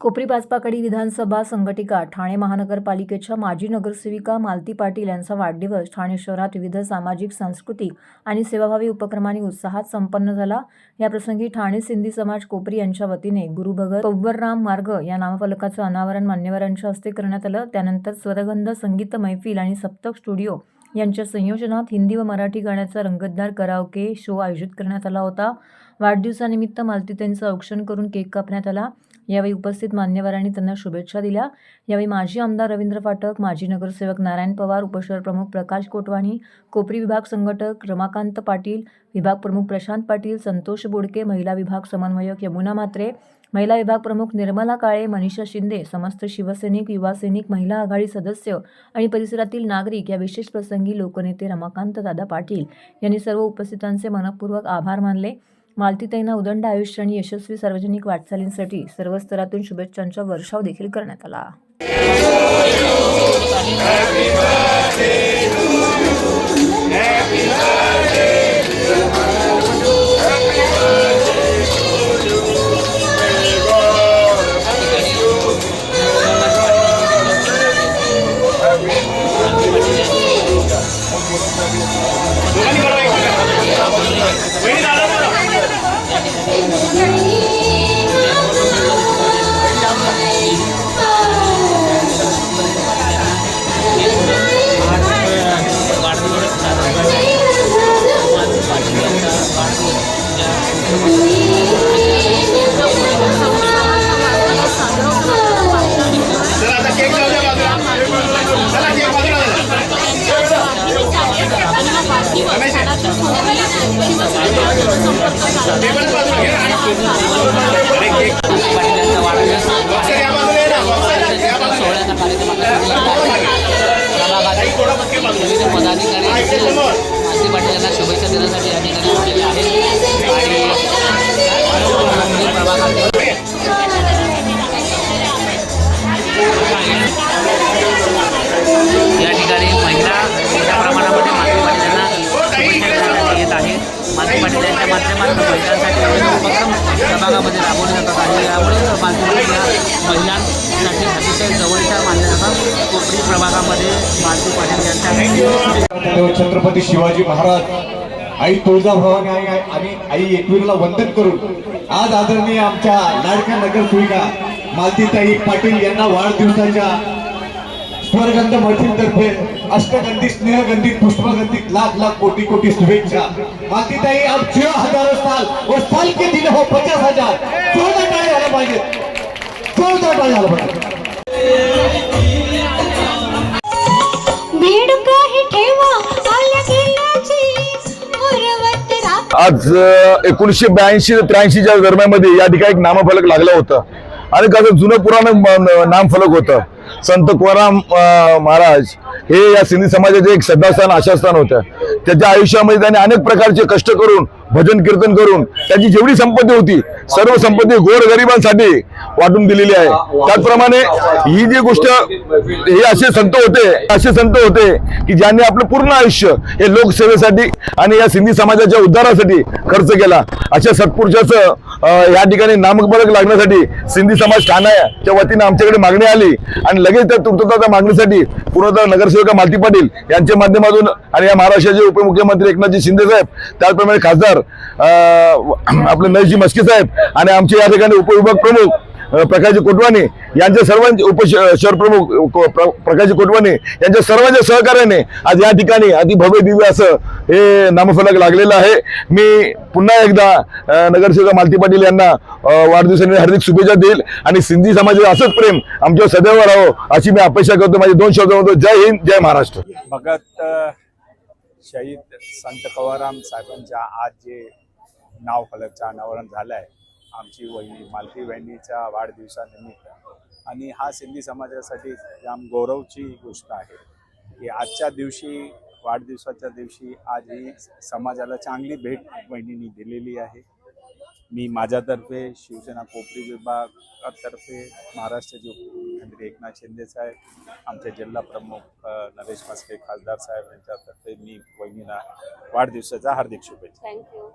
कोपरी पाचपाकडी विधानसभा संघटिका ठाणे महानगरपालिकेच्या माजी नगरसेविका मालती पाटील यांचा वाढदिवस ठाणे शहरात विविध सामाजिक सांस्कृतिक आणि सेवाभावी उपक्रमांनी उत्साहात संपन्न झाला. याप्रसंगी ठाणे सिंधी समाज कोपरी यांच्या वतीने गुरुभगत कौवरराम मार्ग या नामफलकाचं अनावरण मान्यवरांच्या हस्ते करण्यात आलं. त्यानंतर स्वरगंध संगीत मैफिल आणि सप्तक स्टुडिओ यांच्या संयोजनात हिंदी व मराठी गाण्याचा रंगतदार कराओके शो आयोजित करण्यात आला होता. वाढदिवसानिमित्त मालतीताईंचं औक्षण करून केक कापण्यात आला. यावेळी उपस्थित मान्यवरांनी त्यांना शुभेच्छा दिल्या. यावेळी माजी आमदार रवींद्र फाटक माजी नगरसेवक नारायण पवार उपशहर प्रमुख प्रकाश कोटवाणी कोपरी विभाग संघटक रमाकांत पाटील विभाग प्रमुख प्रशांत पाटील संतोष बोडके महिला विभाग समन्वयक यमुना म्हात्रे महिला विभाग प्रमुख निर्मला काळे मनीषा शिंदे समस्त शिवसैनिक युवा सैनिक महिला आघाडी सदस्य आणि परिसरातील नागरिक या विशेष प्रसंगी लोकनेते रमाकांत दादा पाटील यांनी सर्व उपस्थितांचे मनपूर्वक आभार मानले. मालतीताईंना उदंड आयुष्य आणि यशस्वी सार्वजनिक वाटचालींसाठी सर्व स्तरातून शुभेच्छांचा वर्षाव देखील करण्यात आला. चला बुके बाजूला पदाधिकारी हा, पाटील यांना शुभेच्छा देण्यासाठी महिलांसाठी अतिशय जवळच्या मानल्या जातात कोपरी प्रभागामध्ये मालती पाटील यांच्या छत्रपती शिवाजी महाराज आई तुळजाभवानी आई आणि आई एकवीरला वंदन करून आज आदरणीय आमच्या लाडक्या नगरसेविका मालतीताई पाटील यांना वाढदिवसाच्या स्वरगंध मठीतर्फे अष्टगंधी स्नेहगंधी पुष्पगंधी लाख लाख कोटी कोटी शुभेच्छा. मालतीताई अब छह हजारों साल और साल के दिन हो पचास हजार. चौदह टाळे झालं पाहिजे. आज एकोणीसशे ब्याऐंशी ते त्र्याऐंशीच्या दरम्यानमध्ये या ठिकाणी एक नामफलक लागलं होतं. आणि कसं जुनं पुराण नाम नामफलक होतं. संत कोराम महाराज हे या सिंधी समाजाचे एक श्रद्धास्थान आशास्थान होतं. त्याच्या आयुष्यामध्ये त्यांनी अनेक प्रकारचे कष्ट करून भजन कीर्तन करून त्याची जेवढी संपत्ती होती सर्व संपत्ती गोर गरिबांसाठी वाटून दिलेली आहे. त्याचप्रमाणे ही जी गोष्ट हे असे संत होते असे संत होते की ज्यांनी आपलं पूर्ण आयुष्य हे लोकसेवेसाठी आणि या सिंधी समाजाच्या उद्धारासाठी खर्च केला. अशा सत्पुरुषाचं या ठिकाणी नामफलक लागण्यासाठी सिंधी समाज ठाण्याच्या वतीनं आमच्याकडे मागणी आली. आणि लगेच त्या तुर्तताच्या मागणीसाठी पूर्णतः नगरसेविका मालती पाटील यांच्या माध्यमातून आणि या महाराष्ट्राचे उपमुख्यमंत्री एकनाथजी शिंदे साहेब त्याचप्रमाणे खासदार आपले नयजी मस्के साहेब आणि आमचे या ठिकाणी उपविभाग प्रमुख प्रकाशजी कोटवानी यांच्या सर्वांचे उप शहर प्रमुख को- प्रकाशजी यांच्या सर्वांच्या सहकार्याने आज या ठिकाणी अति भव्य दिव्य असं हे नामफलक लागलेलं आहे. मी पुन्हा एकदा नगरसेवक मालती पाटील यांना वाढदिवसाने हार्दिक शुभेच्छा देईल आणि सिंधी समाजाचं असंच प्रेम आमच्यावर सदैव राहो अशी मी अपेक्षा करतो. माझे दोन शब्द म्हणतो जय हिंद जय महाराष्ट्र. भगत शहीद संत कवाराम साहेबांच्या आज जे नाव फलकचं अनावरण झालं आहे आमची वहिनी मालकी बहिणीच्या वाढदिवसानिमित्त. आणि हा सिंधी समाजासाठी जाम गौरवची गोष्ट आहे. की आजच्या दिवशी वाढदिवसाच्या दिवशी आज ही समाजाला चांगली भेट बहिणींनी दिलेली आहे. मी माझ्यातर्फे शिवसेना कोपरी विभागातर्फे महाराष्ट्राचे उपमुख्यमंत्री एकनाथ शिंदे साहेब आमचे जिल्हा प्रमुख नरेश मस्के खासदार साहेब यांच्यातर्फे मी वहिनीला वाढदिवसाचा हार्दिक शुभेच्छा. थँक्यू